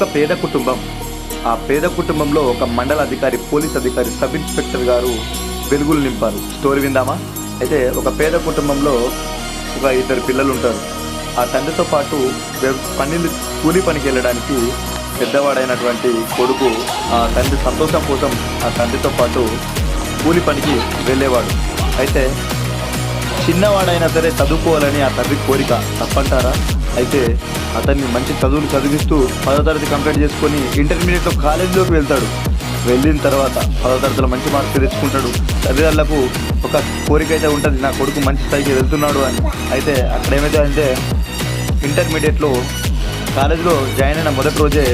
ఒక పేద కుటుంబం. ఆ పేద కుటుంబంలో ఒక మండల అధికారి పోలీస్ అధికారి సబ్ ఇన్స్పెక్టర్ గారు వెలుగులు నింపారు. స్టోరీ విందామా? అయితే ఒక పేద కుటుంబంలో ఒక ఇద్దరు పిల్లలు ఉంటారు ఆ తండ్రితో పాటు పన్నెండు కూలి పనికి వెళ్ళడానికి పెద్దవాడైనటువంటి కొడుకు ఆ తండ్రి సంతోషం కోసం ఆ తండ్రితో పాటు కూలి పనికి వెళ్ళేవాడు. అయితే చిన్నవాడైనా సరే చదువుకోవాలని ఆ తండ్రి కోరిక తప్పంటారా? అయితే అతన్ని మంచి చదువులు చదివిస్తూ పదో తరగతి కంప్లీట్ చేసుకొని ఇంటర్మీడియట్లో కాలేజీలోకి వెళ్తాడు. వెళ్ళిన తర్వాత పదో తరగతిలో మంచి మార్క్స్ తెచ్చుకుంటాడు. తల్లిదండ్రులకు ఒక కోరిక అయితే ఉంటుంది నా కొడుకు మంచి స్థాయికి వెళ్తున్నాడు అని. అయితే అక్కడ ఏమైతే అంటే ఇంటర్మీడియట్లో కాలేజీలో జాయిన్ అయిన మొదటి రోజే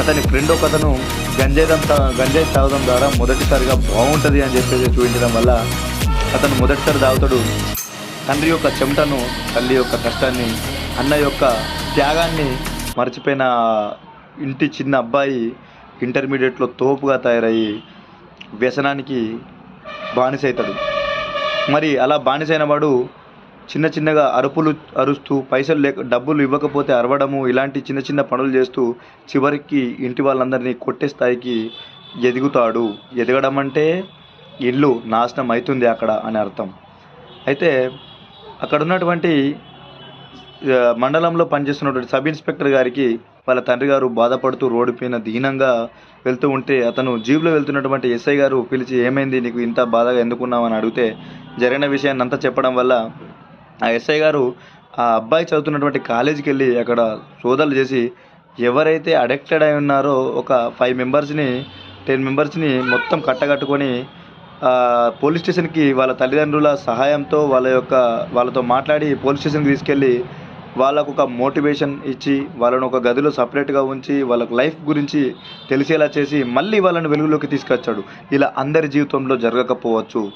అతని ఫ్రెండ్ ఒక అతను గంజాయిదం గంజాయి తాగడం ద్వారా మొదటిసారిగా బాగుంటుంది అని చెప్పేసి చూపించడం వల్ల అతను మొదటిసారి తాగుతాడు. తండ్రి యొక్క చెమటను తల్లి యొక్క కష్టాన్ని అన్న యొక్క త్యాగాన్ని మర్చిపోయిన ఇంటి చిన్న అబ్బాయి ఇంటర్మీడియట్లో తోపుగా తయారయ్యి వ్యసనానికి బానిస మరి అలా బానిసైన వాడు చిన్న చిన్నగా అరుపులు అరుస్తూ పైసలు లేక డబ్బులు ఇవ్వకపోతే అరవడము ఇలాంటి చిన్న చిన్న పనులు చేస్తూ చివరికి ఇంటి వాళ్ళందరినీ కొట్టే స్థాయికి ఎదుగుతాడు. ఎదగడం అంటే ఇల్లు నాశనం అవుతుంది అక్కడ అని అర్థం. అయితే అక్కడ ఉన్నటువంటి మండలంలో పనిచేస్తున్నటువంటి సబ్ ఇన్స్పెక్టర్ గారికి వాళ్ళ తండ్రి గారు బాధపడుతూ రోడ్డు పైన దీనంగా వెళ్తూ ఉంటే అతను జీబులో వెళ్తున్నటువంటి ఎస్ఐ గారు పిలిచి ఏమైంది? నీకు ఇంత బాధగా ఎందుకున్నావు అని అడిగితే జరిగిన విషయాన్ని అంతా చెప్పడం వల్ల ఆ ఎస్ఐ గారు ఆ అబ్బాయి చదువుతున్నటువంటి కాలేజీకి వెళ్ళి అక్కడ సోదాలు చేసి ఎవరైతే అడిక్టెడ్ అయి ఉన్నారో ఒక ఫైవ్ మెంబర్స్ని టెన్ మెంబర్స్ని మొత్తం కట్టగట్టుకొని పోలీస్ స్టేషన్కి వాళ్ళ తల్లిదండ్రుల సహాయంతో వాళ్ళ యొక్క వాళ్ళతో మాట్లాడి పోలీస్ స్టేషన్కి తీసుకెళ్ళి వాళ్ళకు ఒక మోటివేషన్ ఇచ్చి వాళ్ళను ఒక గదిలో సపరేట్గా ఉంచి వాళ్ళకు లైఫ్ గురించి తెలిసేలా చేసి మళ్ళీ వాళ్ళని వెలుగులోకి తీసుకొచ్చాడు. ఇలా అందరి జీవితంలో జరగకపోవచ్చు.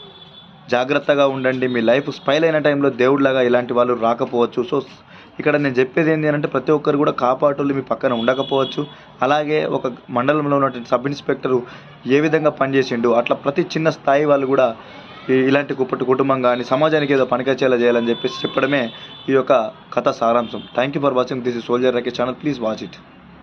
జాగ్రత్తగా ఉండండి. మీ లైఫ్ స్పైల్ అయిన టైంలో దేవుడిలాగా ఇలాంటి వాళ్ళు రాకపోవచ్చు. సో ఇక్కడ నేను చెప్పేది ఏంటి అంటే ప్రతి ఒక్కరు కూడా కాపాటోళ్ళు మీ పక్కన ఉండకపోవచ్చు. అలాగే ఒక మండలంలో ఉన్నటువంటి సబ్ ఇన్స్పెక్టరు ఏ విధంగా పనిచేసిండు అట్లా ప్రతి చిన్న స్థాయి వాళ్ళు కూడా ఇలాంటి కుప్పటి కుటుంబం కానీ సమాజానికి ఏదో పనికొచ్చేలా చేయాలని చెప్పేసి చెప్పడమే ఈ యొక్క కథ సారాంశం. Thank you for watching this is soldier రకే channel please watch it